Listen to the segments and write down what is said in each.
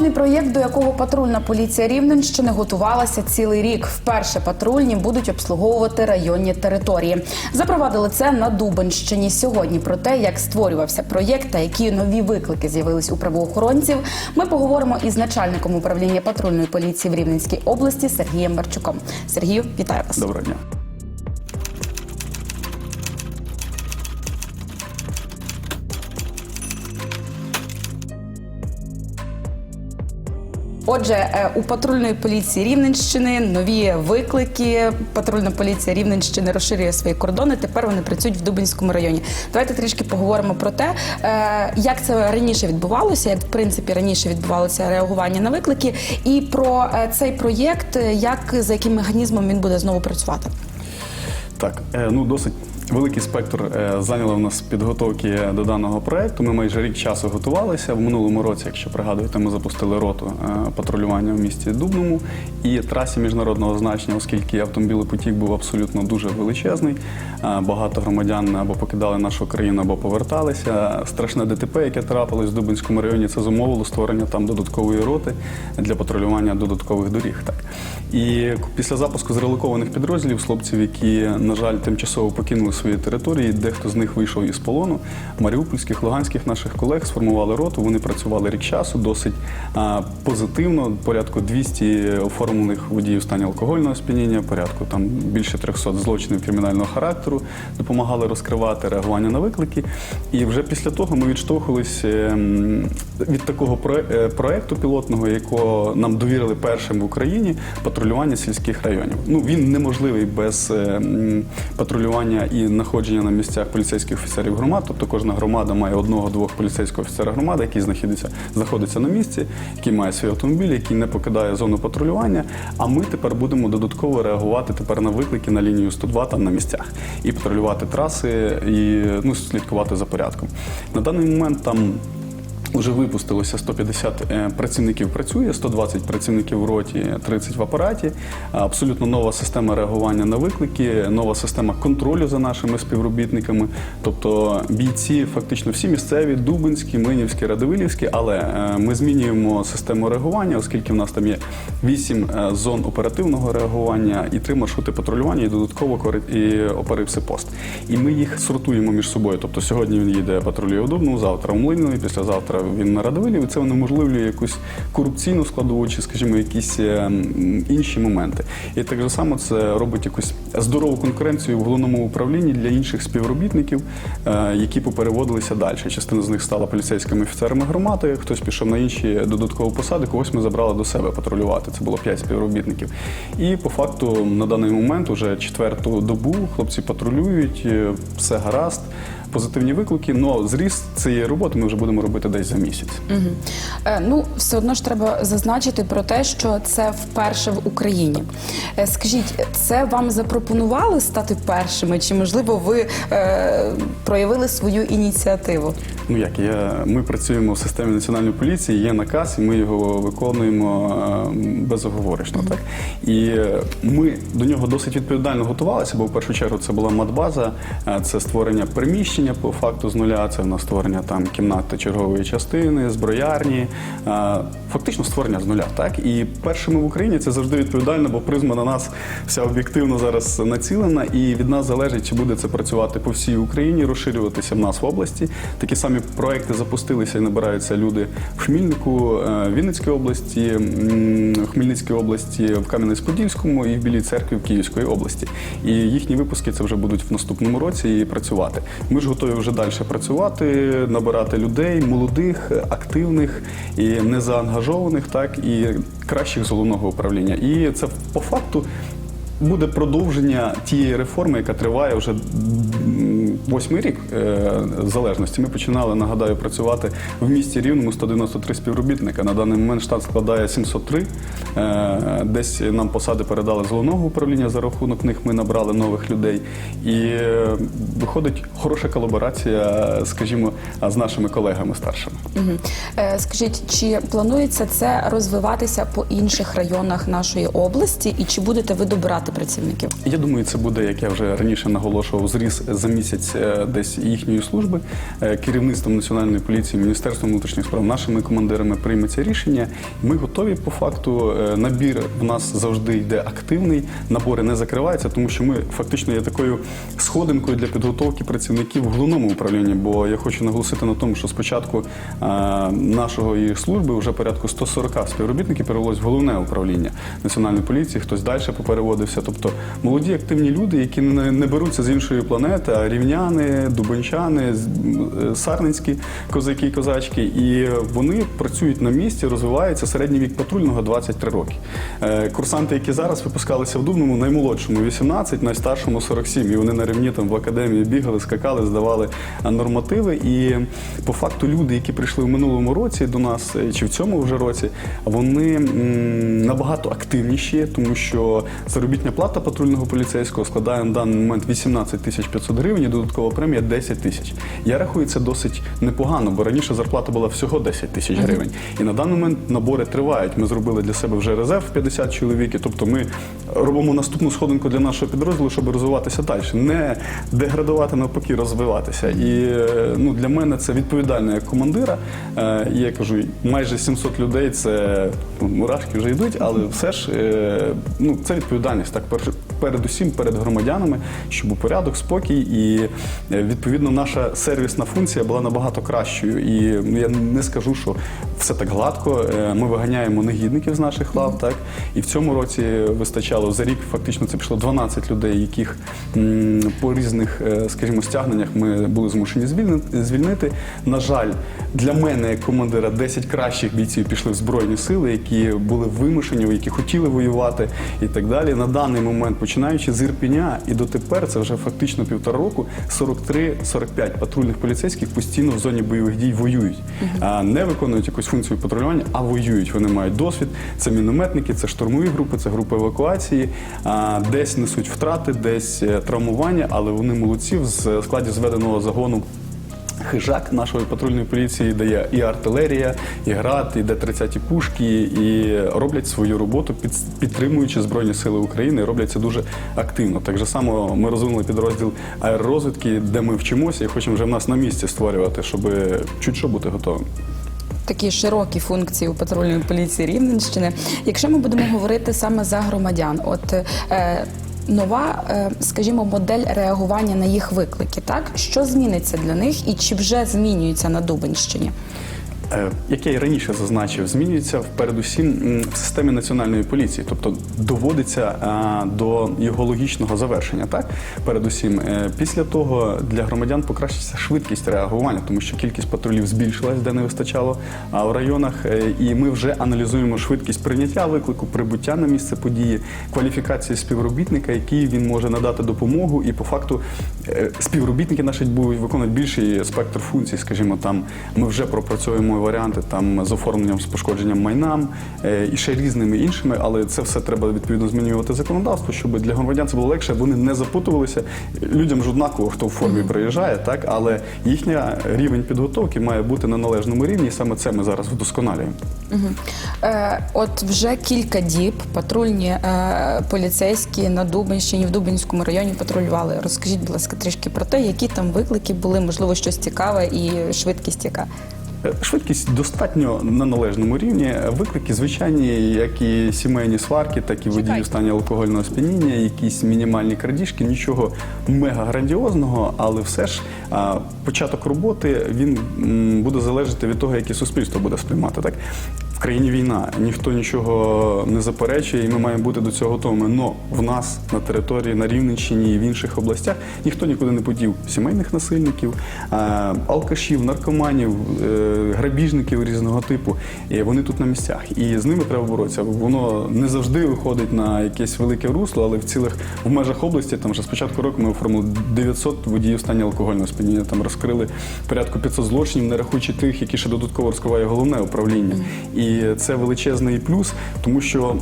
Пілотний проєкт, до якого патрульна поліція Рівненщини готувалася цілий рік. Вперше патрульні будуть обслуговувати районні території. Запровадили це на Дубенщині сьогодні. Про те, як створювався проєкт та які нові виклики з'явились у правоохоронців, ми поговоримо із начальником управління патрульної поліції в Рівненській області Сергієм Барчуком. Сергію, вітаю вас. Доброго дня. Отже, е, у патрульної поліції Рівненщини нові виклики. Патрульна поліція Рівненщини розширює свої кордони. Тепер вони працюють в Дубинському районі. Давайте трішки поговоримо про те, е, як це раніше відбувалося, як в принципі раніше відбувалося реагування на виклики, і про е, цей проєкт, як за яким механізмом він буде знову працювати. Так, ну досить великий спектр е, зайняло в нас підготовки до даного проекту. Ми майже рік часу готувалися. В минулому році, якщо пригадуєте, ми запустили роту е, патрулювання в місті Дубному і трасі міжнародного значення, оскільки автомобілий потік був абсолютно дуже величезний. Е, Багато громадян або покидали нашу країну, або поверталися. Страшне ДТП, яке трапилось в Дубинському районі, це зумовило створення там додаткової роти для патрулювання додаткових доріг. Так і після запуску зрелокованих підрозділів, хлопців, які, на жаль, тимчасово покинули свої території, дехто з них вийшов із полону. Маріупольських, луганських наших колег сформували роту. Вони працювали рік часу досить а, позитивно. Порядку 200 оформлених водіїв стані алкогольного сп'яніння, порядку там більше 300 злочинів кримінального характеру допомагали розкривати реагування на виклики. І вже після того ми відштовхувалися ем, від такого е, проекту пілотного, якого нам довірили першим в Україні патрулювання сільських районів. Ну він неможливий без е, патрулювання і знаходження на місцях поліцейських офіцерів громад. Тобто кожна громада має одного-двох поліцейського офіцера громади, який знаходиться, знаходиться на місці, який має свій автомобіль, який не покидає зону патрулювання. А ми тепер будемо додатково реагувати тепер на виклики на лінію 102 там на місцях і патрулювати траси і ну слідкувати за порядком. На даний момент там. Уже випустилося 150 е, працівників працює, 120 працівників в роті, 30 в апараті. Абсолютно нова система реагування на виклики, нова система контролю за нашими співробітниками. Тобто бійці, фактично всі місцеві, Дубинські, Млинівські, Радивилівські, але е, ми змінюємо систему реагування, оскільки в нас там є 8 зон оперативного реагування і 3 маршрути патрулювання, і додатково і оперивсипост. І ми їх сортуємо між собою. Тобто сьогодні він їде патрулює у Дубну, завтра у Млинові, післязавтра він на Радивилів. І це унеможливлює якусь корупційну складову чи, скажімо, якісь е, інші моменти. І так само це робить якусь здорову конкуренцію в головному управлінні для інших співробітників, е, які попереводилися далі. Частина з них стала поліцейськими офіцерами громади, хтось пішов на інші додаткові посади, когось ми забрали до себе патрулювати. Це було 5 співробітників. І по факту на даний момент, уже четверту добу, хлопці патрулюють, е, все гаразд. Позитивні виклики, але зріст цієї роботи ми вже будемо робити десь за місяць. Угу. Е, ну, все одно ж треба зазначити про те, що це вперше в Україні. Е, скажіть, це вам запропонували стати першими, чи можливо ви е, проявили свою ініціативу? Ну як я, ми працюємо в системі національної поліції, є наказ, і ми його виконуємо е, безоговорочно. Так і ми до нього досить відповідально готувалися, бо в першу чергу це була матбаза, е, це створення приміщення по факту з нуля. Це в нас створення там кімнати чергової частини, зброярні, е, фактично створення з нуля. Так і першими в Україні це завжди відповідально, бо призма на нас вся об'єктивно зараз націлена, і від нас залежить, чи буде це працювати по всій Україні, розширюватися в нас в області. Такі самі проекти запустилися і набираються люди в Хмільнику, е, Вінницькій області, в Хмельницькій області, в Кам'янець-Подільському і в Білій церкві в Київської області. І їхні випуски це вже будуть в наступному році і працювати. Ми ж готові вже далі працювати, набирати людей, молодих, активних і незаангажованих, так і кращих з головного управління. І це по факту буде продовження тієї реформи, яка триває вже восьмий рік е, залежності. Ми починали, нагадаю, працювати в місті Рівному 193 співробітника. На даний момент штат складає 703. Е, Десь нам посади передали з головного управління за рахунок них. Ми набрали нових людей. І е, виходить хороша колаборація, скажімо, з нашими колегами старшими. Скажіть, чи планується це розвиватися по інших районах нашої області, і чи будете ви добирати багато працівників? Я думаю, це буде, як я вже раніше наголошував, зріс за місяць е, десь їхньої служби. Е, Керівництвом національної поліції, міністерством внутрішніх справ, нашими командирами прийметься рішення. Ми готові по факту. Е, Набір в нас завжди йде активний. Набори не закриваються, тому що ми фактично є такою сходинкою для підготовки працівників в головному управлінні. Бо я хочу наголосити на тому, що спочатку е, нашої служби вже порядку 140 співробітників перевелось в головне управління національної поліції. Хтось далі попереводився. Тобто молоді активні люди, які не, беруться з іншої планети, а рівняни, дубенчани, е, сарненські козаки і козачки. І вони працюють на місці, розвиваються. Середній вік патрульного 23 роки. Е, Курсанти, які зараз випускалися в Дубному, наймолодшому 18, найстаршому 47. І вони на рівні там в академії бігали, скакали, здавали нормативи. І по факту люди, які прийшли в минулому році до нас, е, чи в цьому вже році, вони набагато активніші, тому що заробітня плата патрульного поліцейського складає на даний момент 18 тисяч 500 гривень, і додаткова премія 10 тисяч. Я рахую це досить непогано, бо раніше зарплата була всього 10 тисяч гривень. І на даний момент набори тривають. Ми зробили для себе вже резерв 50 чоловік. і Тобто ми робимо наступну сходинку для нашого підрозділу, щоб розвиватися далі. Не деградувати, навпаки, розвиватися. І ну, для мене це відповідально як командира. Е, я кажу, майже 700 людей це ну, мурашки вже йдуть, але все ж е, ну, це відповідальність. Так, перш- передусім перед громадянами, щоб був порядок, спокій, і е, відповідно наша сервісна функція була набагато кращою. І ну, я не скажу, що все так гладко. Е, Ми виганяємо негідників з наших лав, так і в цьому році вистачало за рік. Фактично це пішло 12 людей, яких по різних, е, скажімо, стягненнях ми були змушені звільнити. На жаль, для мене як командира 10 кращих бійців пішли в збройні сили, які були вимушені, які хотіли воювати і так далі. На даний момент, починаючи з Ірпіня і дотепер, це вже фактично півтора року. 43-45 патрульних поліцейських постійно в зоні бойових дій воюють, а не виконують якусь функцію патрулювання, а воюють. Вони мають досвід. Це мінометники, це штурмові групи, це групи евакуації. А, Десь несуть втрати, десь е, травмування, але вони молодці в складі зведеного загону. Хижак нашої патрульної поліції дає і артилерія, і град, і Д-30 пушки, і роблять свою роботу, під, підтримуючи Збройні Сили України, і роблять це дуже активно. Так же само ми розвинули підрозділ аеророзвідки, де ми вчимося і хочемо вже в нас на місці створювати, щоб чуть що бути готовим. Такі широкі функції у патрульної поліції Рівненщини. Якщо ми будемо говорити саме за громадян, от е, нова, е, скажімо, модель реагування на їх виклики, так що зміниться для них і чи вже змінюється на Дубенщині? Е, Як я і раніше зазначив, змінюється передусім в системі національної поліції, тобто доводиться до його логічного завершення. Так, передусім, Е, після того для громадян покращиться швидкість реагування, тому що кількість патрулів збільшилась, де не вистачало в районах. Е, І ми вже аналізуємо швидкість прийняття виклику, прибуття на місце події, кваліфікації співробітника, який він може надати допомогу, і по факту е, співробітники наші будуть виконувати більший спектр функцій. Скажімо, там ми вже пропрацьовуємо варіанти там з оформленням з пошкодженням майнам е, і ще різними іншими, але це все треба відповідно змінювати законодавство, щоб для громадян це було легше, вони не запутувалися. Людям ж однаково, хто в формі приїжджає, так але їхня рівень підготовки має бути на належному рівні, і саме це ми зараз вдосконалюємо. Е, от вже кілька діб патрульні е, поліцейські на Дубенщині, в Дубенському районі патрулювали. Розкажіть, будь ласка, трішки про те, які там виклики були, можливо, щось цікаве і швидкість яка. Е, Швидкість достатньо на належному рівні. Виклики звичайні, як і сімейні сварки, так і водії в стані алкогольного сп'яніння, якісь мінімальні крадіжки, нічого мега грандіозного, але все ж початок роботи він буде залежати від того, яке суспільство буде сприймати. Так країні війна, ніхто нічого не заперечує, і ми маємо бути до цього готовими. Но в нас на території на Рівненщині і в інших областях ніхто нікуди не подів сімейних насильників, алкашів, наркоманів, е, грабіжників різного типу. І вони тут на місцях. І з ними треба боротися. Воно не завжди виходить на якесь велике русло, але в цілих в межах області там вже з початку року ми оформили 900 водіїв стані алкогольного сп'яніння. Там розкрили порядку 500 злочинів, не рахуючи тих, які ще додатково розкриває головне управління. І І це величезний плюс, тому що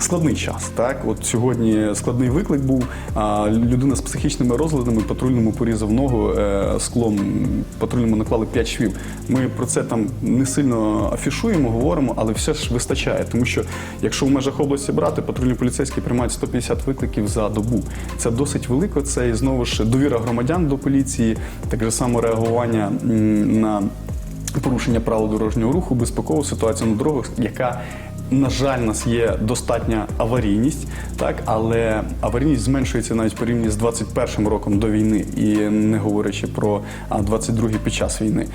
складний час. Так, от сьогодні складний виклик був. А людина з психічними розладами патрульному порізав ногу е, склом. Патрульному наклали 5 швів. Ми про це там не сильно афішуємо, говоримо, але все ж вистачає. Тому що якщо в межах області брати, патрульні поліцейські приймають 150 викликів за добу. Це досить велико. Це і знову ж довіра громадян до поліції, так же само реагування на порушення правил дорожнього руху, безпекову ситуацію на дорогах, яка на жаль, у нас є достатня аварійність, так але аварійність зменшується навіть порівняно з 21 роком до війни, і не говорячи про а, 22-й під час війни.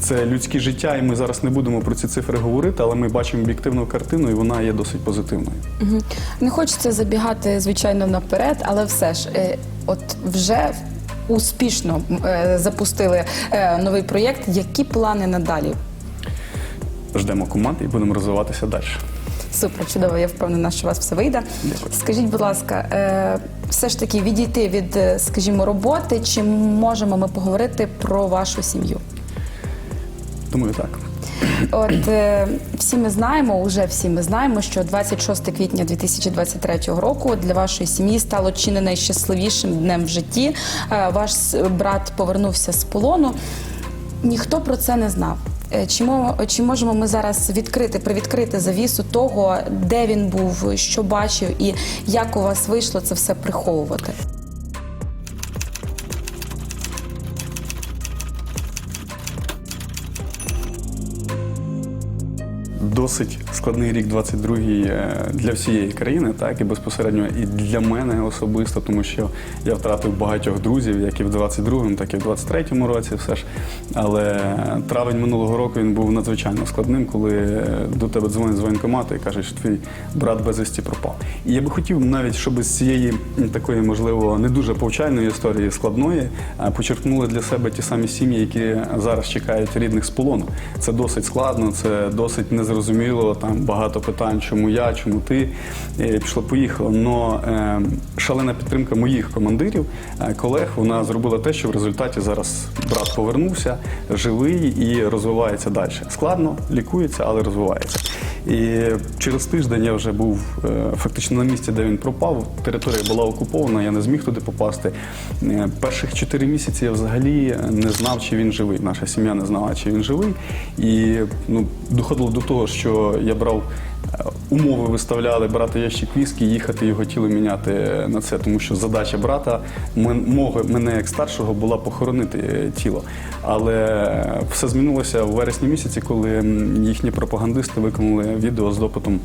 Це людське життя, і ми зараз не будемо про ці цифри говорити, але ми бачимо об'єктивну картину, і вона є досить позитивною. Не хочеться забігати, звичайно, наперед, але все ж, е, от вже успішно е, запустили е, новий проєкт. Які плани надалі? Ждемо команд і будемо розвиватися далі. Супер, чудово, я впевнена, що у вас все вийде. Дякую. Скажіть, будь ласка, е, все ж таки відійти від, скажімо, роботи, чи можемо ми поговорити про вашу сім'ю? Думаю, так. От е, всі ми знаємо, уже всі ми знаємо, що 26 квітня 2023 року для вашої сім'ї стало чи не найщасливішим днем в житті. Е, ваш брат повернувся з полону. Ніхто про це не знав. Е, Чи, чи можемо ми зараз відкрити, привідкрити завісу того, де він був, що бачив, і як у вас вийшло це все приховувати? Досить складний рік 22-й е, для всієї країни, так і безпосередньо і для мене особисто, тому що я втратив багатьох друзів, як і в 22-му, так і в 23-му році. Все ж. Але травень минулого року він був надзвичайно складним, коли е, до тебе дзвонять з воєнкомату і кажуть, що твій брат безвісті пропав. І я би хотів навіть, щоб з цієї такої, можливо, не дуже повчальної історії складної е, почерпнули для себе ті самі сім'ї, які зараз чекають рідних з полону. Це досить складно, це досить незрозуміло. Там багато питань, чому я, чому ти Е, пішло поїхало. Но е, шалена підтримка моїх командирів, е, колег, вона зробила те, що в результаті зараз брат повернувся, живий і розвивається далі. Складно, лікується, але розвивається. І через тиждень я вже був фактично на місці, де він пропав. Територія була окупована, я не зміг туди попасти. Перших чотири місяці я взагалі не знав, чи він живий. Наша сім'я не знала, чи він живий. І ну, доходило до того, що я брав. е, Умови виставляли брати ящик віскі, їхати його тіло міняти на це, тому що задача брата мене як старшого була похоронити е, тіло. Але е, все змінилося в вересні місяці, коли їхні пропагандисти виконали відео з допитом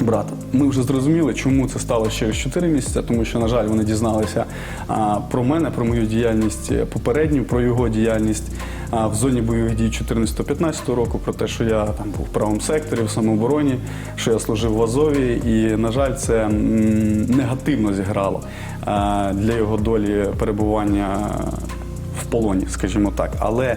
брата. Ми вже зрозуміли, чому це сталося через 4 місяці, тому що, на жаль, вони дізналися а, про мене, про мою діяльність попередню, про його діяльність в зоні бойових дій 14-15 року, про те, що я там був в правому секторі, в самообороні, що я служив в Азові, і, на жаль, це негативно зіграло для його долі перебування в полоні, скажімо так. Але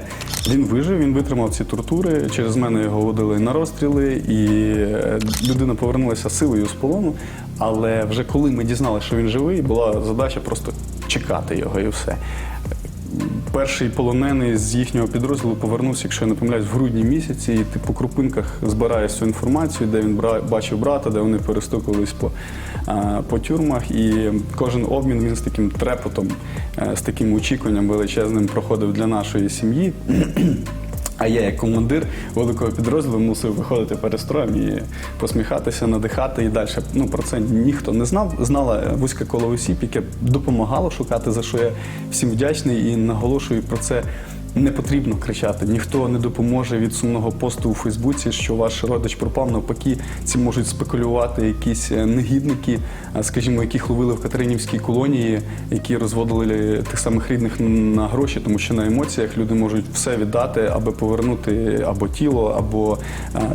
він вижив, він витримав ці тортури. Через мене його водили на розстріли, і е, людина повернулася силою з полону. Але вже коли ми дізналися, що він живий, була задача просто чекати його і все. Перший полонений з їхнього підрозділу повернувся, якщо я не помиляюсь, в грудні місяці. І ти по крупинках збираєш цю інформацію, де він бачив брата, де вони перестукувались по, по тюрмах. І кожен обмін він з таким трепотом, е, з таким очікуванням величезним проходив для нашої сім'ї. А я, як командир великого підрозділу, мусив виходити перестроєм і посміхатися, надихати і далі. Ну про це ніхто не знав. Знала вузьке коло осіб, яке допомагало шукати, за що я всім вдячний і наголошую про це. Не потрібно кричати, ніхто не допоможе від сумного посту у Фейсбуці, що ваш родич пропав. Навпаки, ці можуть спекулювати якісь е, негідники, скажімо, яких ловили в Катеринівській колонії, які розводили тих самих рідних на гроші, тому що на емоціях люди можуть все віддати, аби повернути або тіло, або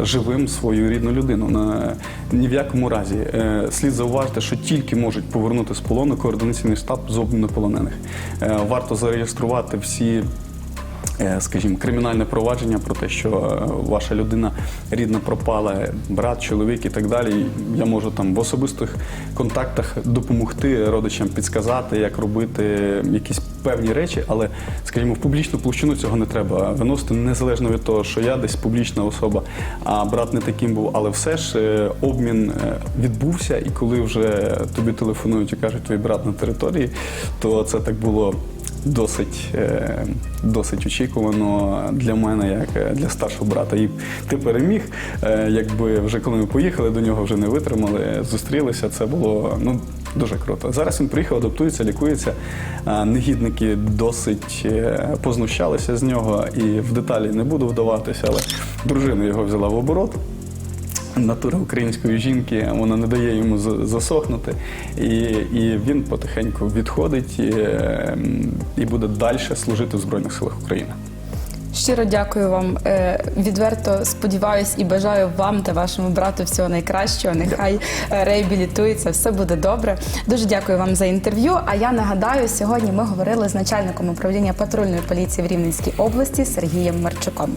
живим свою рідну людину. На ні в якому разі Е, слід зауважити, що тільки можуть повернути з полону координаційний штаб з обміну полонених. Е, Варто зареєструвати всі е, Скажімо, кримінальне провадження про те, що е, ваша людина рідна пропала, брат, чоловік і так далі. Я можу там в особистих контактах допомогти родичам підсказати, як робити якісь певні речі, але, скажімо, в публічну площину цього не треба виносити, незалежно від того, що я десь публічна особа, а брат не таким був. Але все ж е, обмін е, відбувся, і коли вже тобі телефонують і кажуть, твій брат на території, то це так було. Досить, е, досить очікувано для мене, як е, для старшого брата. І ти переміг. Е, Якби вже коли ми поїхали до нього, вже не витримали, зустрілися. Це було ну дуже круто. Зараз він приїхав, адаптується, лікується. Негідники досить познущалися з нього, і в деталі не буду вдаватися, але дружина його взяла в оборот. Натура української жінки вона не дає йому за- засохнути, і, і він потихеньку відходить і, ем, і буде далі служити в Збройних силах України. Щиро дякую вам. Е, Відверто сподіваюсь і бажаю вам та вашому брату всього найкращого. Нехай е, реабілітується, все буде добре. Дуже дякую вам за інтерв'ю. А я нагадаю, сьогодні ми говорили з начальником управління патрульної поліції в Рівненській області Сергієм Марчуком.